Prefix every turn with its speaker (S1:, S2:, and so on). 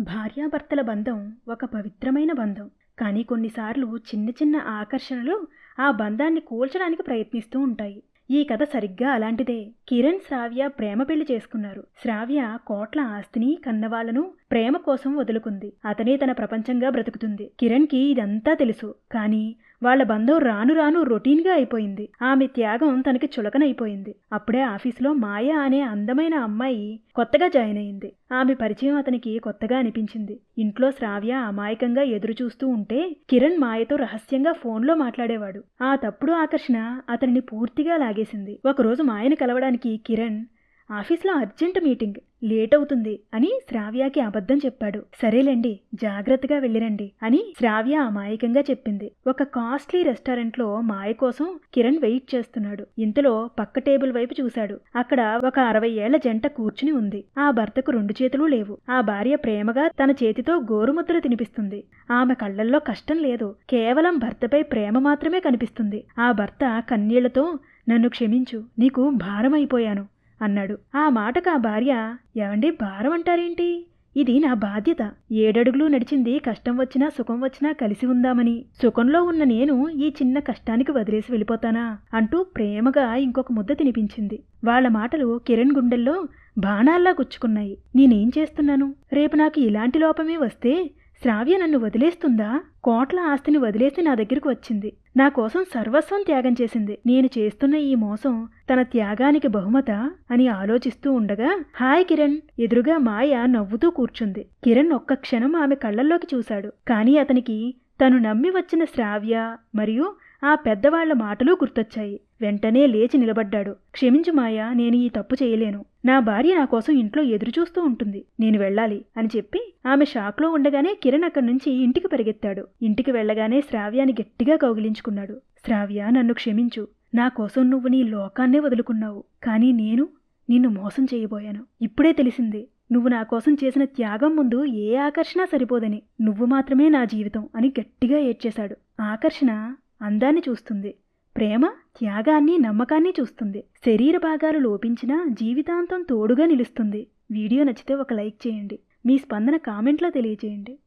S1: భార్యాభర్తల బంధం ఒక పవిత్రమైన బంధం. కానీ కొన్నిసార్లు చిన్న చిన్న ఆకర్షణలు ఆ బంధాన్ని కూల్చడానికి ప్రయత్నిస్తూ ఉంటాయి. ఈ కథ సరిగ్గా అలాంటిదే. కిరణ్ శ్రావ్య ప్రేమ పెళ్ళి చేసుకున్నారు. శ్రావ్య కోట్ల ఆస్తిని కన్నవాళ్ళను ప్రేమ కోసం వదులుకుంది. అతనే తన ప్రపంచంగా బ్రతుకుతుంది. కిరణ్కి ఇదంతా తెలుసు. కానీ వాళ్ళ బంధం రాను రాను రొటీన్గా అయిపోయింది. ఆమె త్యాగం తనకి చులకనైపోయింది. అప్పుడే ఆఫీసులో మాయ అనే అందమైన అమ్మాయి కొత్తగా జాయిన్ అయింది. ఆమె పరిచయం అతనికి కొత్తగా అనిపించింది. ఇంట్లో శ్రావ్య అమాయకంగా ఎదురు చూస్తూ ఉంటే కిరణ్ మాయతో రహస్యంగా ఫోన్లో మాట్లాడేవాడు. ఆ తప్పుడు ఆకర్షణ అతనిని పూర్తిగా లాగేసింది. ఒకరోజు మాయను కలవడానికి కిరణ్ ఆఫీస్లో అర్జెంట్ మీటింగ్ లేట్ అవుతుంది అని శ్రావ్యకి అబద్ధం చెప్పాడు. సరేలేండి జాగ్రత్తగా వెళ్ళిరండి అని శ్రావ్య అమాయకంగా చెప్పింది. ఒక కాస్ట్లీ రెస్టారెంట్లో మాయ కోసం కిరణ్ వెయిట్ చేస్తున్నాడు. ఇంతలో పక్క టేబుల్ వైపు చూశాడు. అక్కడ ఒక అరవై ఏళ్ళ జంట కూర్చుని ఉంది. ఆ భర్తకు రెండు చేతులు లేవు. ఆ భార్య ప్రేమగా తన చేతితో గోరుముద్దలు తినిపిస్తుంది. ఆమె కళ్ళల్లో కష్టం లేదు. కేవలం భర్తపై ప్రేమ మాత్రమే కనిపిస్తుంది. ఆ భర్త కన్నీళ్ళతో నన్ను క్షమించు నీకు భారమైపోయాను. అన్నాడు. ఆ మాటకు ఆ భార్య ఏవండి భారం అంటారేంటి? ఇది నా బాధ్యత. ఏడడుగులు నడిచింది కష్టం వచ్చినా సుఖం వచ్చినా కలిసి ఉందామని. సుఖంలో ఉన్న నేను ఈ చిన్న కష్టానికి వదిలేసి వెళ్ళిపోతానా? అంటూ ప్రేమగా ఇంకొక ముద్ద తినిపించింది. వాళ్ళ మాటలు కిరణ్ గుండెల్లో బాణాల్లా గుచ్చుకున్నాయి. నేనేం చేస్తున్నాను? రేపు నాకు ఇలాంటి లోపమే వస్తే శ్రావ్య నన్ను వదిలేస్తుందా? కోట్ల ఆస్తిని వదిలేసి నా దగ్గరకు వచ్చింది. నా కోసం సర్వస్వం త్యాగం చేసింది. నేను చేస్తున్న ఈ మోసం తన త్యాగానికి బహుమత అని ఆలోచిస్తూ ఉండగా హాయ్ కిరణ్. ఎదురుగా మాయ నవ్వుతూ కూర్చుంది. కిరణ్ ఒక్క క్షణం ఆమె కళ్ళల్లోకి చూశాడు. కానీ అతనికి తను నమ్మి వచ్చిన శ్రావ్య మరియు ఆ పెద్దవాళ్ళ మాటలు గుర్తొచ్చాయి. వెంటనే లేచి నిలబడ్డాడు. క్షమించు మాయా నేను ఈ తప్పు చేయలేను. నా భార్య నా కోసం ఇంట్లో ఎదురుచూస్తూ ఉంటుంది. నేను వెళ్ళాలి అని చెప్పి ఆమె షాక్లో ఉండగానే కిరణ్ అక్కడి నుంచి ఇంటికి పరిగెత్తాడు. ఇంటికి వెళ్ళగానే శ్రావ్యాన్ని గట్టిగా కౌగిలించుకున్నాడు. శ్రావ్య నన్ను క్షమించు. నా కోసం నువ్వు నీ లోకాన్నే వదులుకున్నావు. కానీ నేను నిన్ను మోసం చేయబోయాను. ఇప్పుడే తెలిసింది. నువ్వు నా కోసం చేసిన త్యాగం ముందు ఏ ఆకర్షణ సరిపోదని. నువ్వు మాత్రమే నా జీవితం అని గట్టిగా ఏడ్చేశాడు. ఆకర్షణ అందాన్ని చూస్తుంది. ప్రేమ త్యాగాన్ని నమ్మకాన్ని చూస్తుంది. శరీర భాగాలు లోపించినా జీవితాంతం తోడుగా నిలుస్తుంది. వీడియో నచ్చితే ఒక లైక్ చేయండి. మీ స్పందన కామెంట్లో తెలియజేయండి.